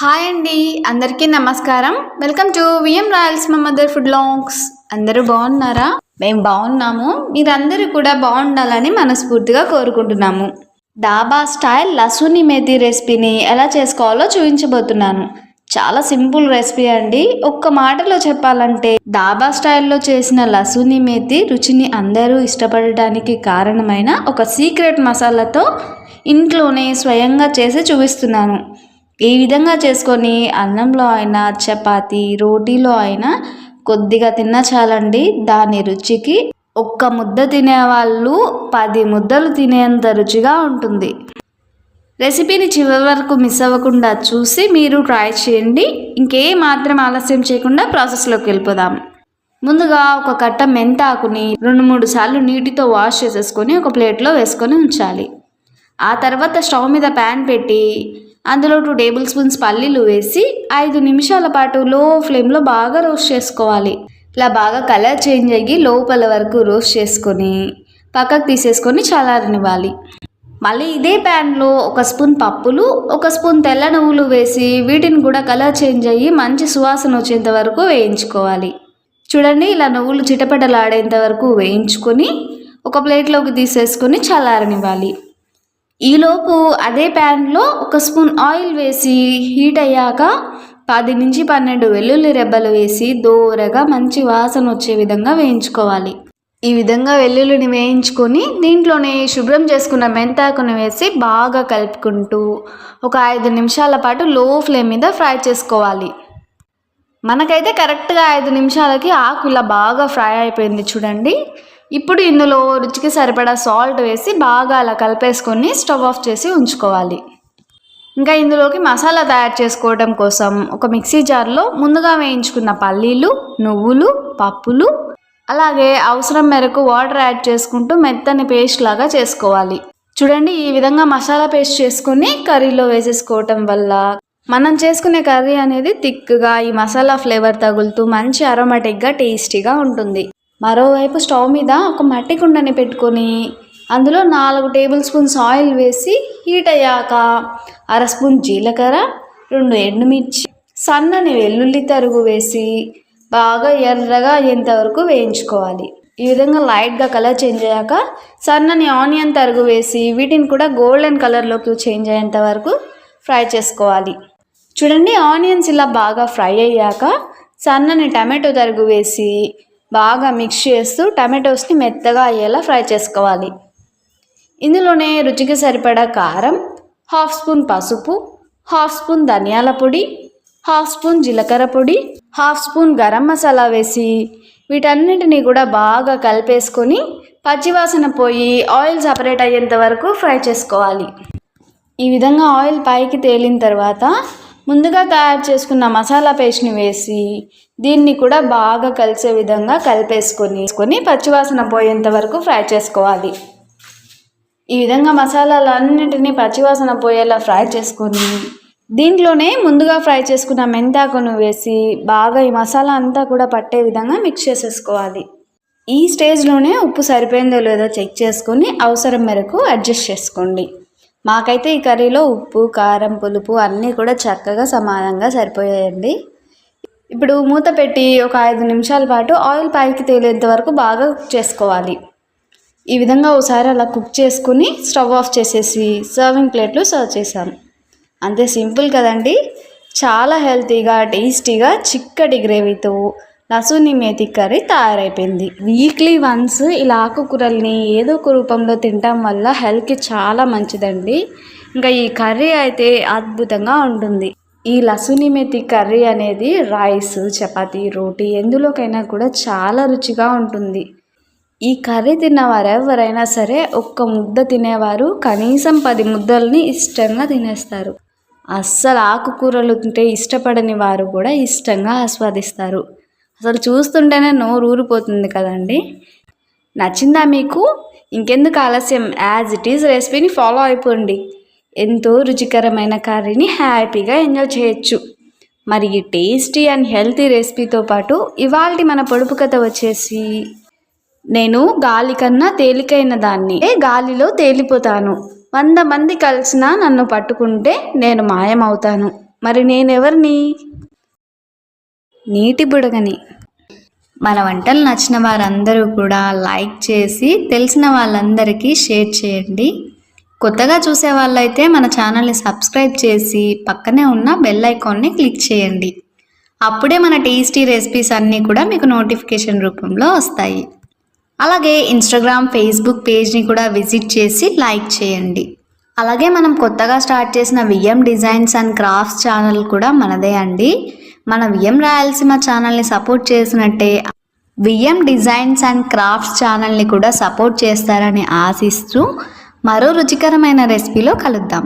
Hi అండి అందరికీ నమస్కారం. వెల్కమ్ టు విఎం రాయల్స్ మా మదర్ ఫుడ్ లాంగ్స్. అందరూ బాగున్నారా? మేము బాగున్నాము. మీరందరూ కూడా బాగుండాలని మనస్ఫూర్తిగా కోరుకుంటున్నాము. డాబా స్టైల్ లసూని మేతి రెసిపీని ఎలా చేసుకోవాలో చూపించబోతున్నాను. చాలా సింపుల్ రెసిపీ అండి. ఒక్క మాటలో చెప్పాలంటే డాబా స్టైల్లో చేసిన లసూని మేతి రుచిని అందరూ ఇష్టపడడానికి కారణమైన ఒక సీక్రెట్ మసాలాతో ఇంట్లోనే స్వయంగా చేసి చూపిస్తున్నాను. ఈ విధంగా చేసుకొని అన్నంలో అయినా చపాతి రోటీలో అయినా కొద్దిగా తిన్నా చాలండి. దాని రుచికి ఒక్క ముద్ద తినేవాళ్ళు పది ముద్దలు తినేంత రుచిగా ఉంటుంది. రెసిపీని చివరి వరకు మిస్ అవ్వకుండా చూసి మీరు ట్రై చేయండి. ఇంకే మాత్రం ఆలస్యం చేయకుండా ప్రాసెస్లోకి వెళ్ళిపోదాం. ముందుగా ఒక కట్ట మెంతాకుని రెండు మూడు సార్లు నీటితో వాష్ చేసేసుకొని ఒక ప్లేట్లో వేసుకొని ఉంచాలి. ఆ తర్వాత స్టవ్ మీద ప్యాన్ పెట్టి అందులో టూ టేబుల్ స్పూన్స్ పల్లీలు వేసి ఐదు నిమిషాల పాటు లో ఫ్లేమ్లో బాగా రోస్ట్ చేసుకోవాలి. ఇలా బాగా కలర్ చేంజ్ అయ్యి లోపల వరకు రోస్ట్ చేసుకొని పక్కకు తీసేసుకొని చల్లారనివ్వాలి. మళ్ళీ ఇదే ప్యాన్లో ఒక స్పూన్ పప్పులు ఒక స్పూన్ తెల్ల నువ్వులు వేసి వీటిని కూడా కలర్ చేంజ్ అయ్యి మంచి సువాసన వచ్చేంత వరకు వేయించుకోవాలి. చూడండి ఇలా నువ్వులు చిటపటలాడేంత వరకు వేయించుకొని ఒక ప్లేట్లోకి తీసేసుకొని చల్లారనివ్వాలి. ఈలోపు అదే ప్యాన్లో ఒక స్పూన్ ఆయిల్ వేసి హీట్ అయ్యాక పది నుంచి పన్నెండు వెల్లుల్లి రెబ్బలు వేసి దూరగా మంచి వాసన వచ్చే విధంగా వేయించుకోవాలి. ఈ విధంగా వెల్లుల్లిని వేయించుకొని దీంట్లోనే శుభ్రం చేసుకున్న మెంతాకుని వేసి బాగా కలుపుకుంటూ ఒక ఐదు నిమిషాల పాటు లో ఫ్లేమ్ మీద ఫ్రై చేసుకోవాలి. మనకైతే కరెక్ట్గా ఐదు నిమిషాలకి ఆకు ఇలా బాగా ఫ్రై అయిపోయింది చూడండి. ఇప్పుడు ఇందులో రుచికి సరిపడా సాల్ట్ వేసి బాగా అలా కలిపేసుకొని స్టవ్ ఆఫ్ చేసి ఉంచుకోవాలి. ఇంకా ఇందులోకి మసాలా తయారు చేసుకోవడం కోసం ఒక మిక్సీ జార్లో ముందుగా వేయించుకున్న పల్లీలు నువ్వులు పప్పులు అలాగే అవసరం మేరకు వాటర్ యాడ్ చేసుకుంటూ మెత్తని పేస్ట్ లాగా చేసుకోవాలి. చూడండి ఈ విధంగా మసాలా పేస్ట్ చేసుకుని కర్రీలో వేసేసుకోవటం వల్ల మనం చేసుకునే కర్రీ అనేది థిక్గా ఈ మసాలా ఫ్లేవర్ తగులుతూ మంచి అరోమాటిక్గా టేస్టీగా ఉంటుంది. మరోవైపు స్టవ్ మీద ఒక మట్టి కుండని పెట్టుకొని అందులో నాలుగు టేబుల్ స్పూన్స్ ఆయిల్ వేసి హీట్ అయ్యాక అర స్పూన్ జీలకర్ర రెండు ఎండుమిర్చి సన్నని వెల్లుల్లి తరుగు వేసి బాగా ఎర్రగా అయ్యేంతవరకు వేయించుకోవాలి. ఈ విధంగా లైట్గా కలర్ చేంజ్ అయ్యాక సన్నని ఆనియన్ తరుగు వేసి వీటిని కూడా గోల్డెన్ కలర్లోకి చేంజ్ అయ్యేంత వరకు ఫ్రై చేసుకోవాలి. చూడండి ఆనియన్స్ ఇలా బాగా ఫ్రై అయ్యాక సన్నని టమాటో తరుగు వేసి బాగా మిక్స్ చేస్తూ టమాటోస్ని మెత్తగా అయ్యేలా ఫ్రై చేసుకోవాలి. ఇందులోనే రుచికి సరిపడా కారం హాఫ్ స్పూన్ పసుపు హాఫ్ స్పూన్ ధనియాల పొడి హాఫ్ స్పూన్ జీలకర్ర పొడి హాఫ్ స్పూన్ గరం మసాలా వేసి వీటన్నిటిని కూడా బాగా కలిపేసుకొని పచ్చివాసన పోయి ఆయిల్ సపరేట్ అయ్యేంత వరకు ఫ్రై చేసుకోవాలి. ఈ విధంగా ఆయిల్ పైకి తేలిన తర్వాత ముందుగా తయారు చేసుకున్న మసాలా పేస్ట్ని వేసి దీన్ని కూడా బాగా కలిసే విధంగా కలిపేసుకొని కొని పచ్చివాసన పోయేంత వరకు ఫ్రై చేసుకోవాలి. ఈ విధంగా మసాలాలన్నింటినీ పచ్చివాసన పోయేలా ఫ్రై చేసుకొని దీంట్లోనే ముందుగా ఫ్రై చేసుకున్న మెంతాకును వేసి బాగా ఈ మసాలా అంతా కూడా పట్టే విధంగా మిక్స్ చేసేసుకోవాలి. ఈ స్టేజ్లోనే ఉప్పు సరిపోయిందో లేదో చెక్ చేసుకొని అవసరం మేరకు అడ్జస్ట్ చేసుకోండి. మాకైతే ఈ కర్రీలో ఉప్పు కారం పులుపు అన్నీ కూడా చక్కగా సమానంగా సరిపోయాయండి. ఇప్పుడు మూత పెట్టి ఒక ఐదు నిమిషాల పాటు ఆయిల్ పైకి తేలేంత వరకు బాగా కుక్ చేసుకోవాలి. ఈ విధంగా ఒకసారి అలా కుక్ చేసుకుని స్టవ్ ఆఫ్ చేసేసి సర్వింగ్ ప్లేట్లు సర్వ్ చేసాం అంతే సింపుల్ కదండి. చాలా హెల్తీగా టేస్టీగా చిక్కటి గ్రేవీతో లసుని మేతి కర్రీ తయారైపోయింది. వీక్లీ వన్స్ ఇలా ఆకుకూరల్ని ఏదో ఒక రూపంలో తినటం వల్ల హెల్త్కి చాలా మంచిదండి. ఇంకా ఈ కర్రీ అయితే అద్భుతంగా ఉంటుంది. ఈ లసుని మేతి కర్రీ అనేది రైస్ చపాతీ రోటీ ఎందులోకైనా కూడా చాలా రుచిగా ఉంటుంది. ఈ కర్రీ తిన్నవారు ఎవరైనా సరే ఒక్క ముద్ద తినేవారు కనీసం పది ముద్దల్ని ఇష్టంగా తినేస్తారు. అస్సలు ఆకుకూరలు తింటే ఇష్టపడని వారు కూడా ఇష్టంగా ఆస్వాదిస్తారు. అసలు చూస్తుంటేనే నోరు ఊరిపోతుంది కదండి. నచ్చిందా మీకు? ఇంకెందుకు ఆలస్యం? యాజ్ ఇట్ ఈజ్ రెసిపీని ఫాలో అయిపోండి. ఎంతో రుచికరమైన కర్రీని హ్యాపీగా ఎంజాయ్ చేయొచ్చు. మరి ఈ టేస్టీ అండ్ హెల్తీ రెసిపీతో పాటు ఇవాళ మన పొడుపు కథ వచ్చేసి నేను గాలి కన్నా తేలికైన దాన్ని గాలిలో తేలిపోతాను? వంద మంది కలిసినా నన్ను పట్టుకుంటే నేను మాయమవుతాను. మరి నేనెవరిని? నీటి బుడగని. మన వంటలు నచ్చిన వారందరూ కూడా లైక్ చేసి తెలిసిన వాళ్ళందరికీ షేర్ చేయండి. కొత్తగా చూసే వాళ్ళైతే మన ఛానల్ని సబ్స్క్రైబ్ చేసి పక్కనే ఉన్న బెల్ ఐకాన్ని క్లిక్ చేయండి. అప్పుడే మన టేస్టీ రెసిపీస్ అన్నీ కూడా మీకు నోటిఫికేషన్ రూపంలో వస్తాయి. అలాగే ఇన్స్టాగ్రామ్ ఫేస్బుక్ పేజ్ని కూడా విజిట్ చేసి లైక్ చేయండి. అలాగే మనం కొత్తగా స్టార్ట్ చేసిన VM designs and crafts channel కూడా మనదే అండి. మన విఎం రాయలసీమ ఛానల్ని సపోర్ట్ చేసినట్టే విఎం డిజైన్స్ అండ్ క్రాఫ్ట్స్ ఛానల్ని కూడా సపోర్ట్ చేస్తారని ఆశిస్తూ మరో రుచికరమైన రెసిపీలో కలుద్దాం.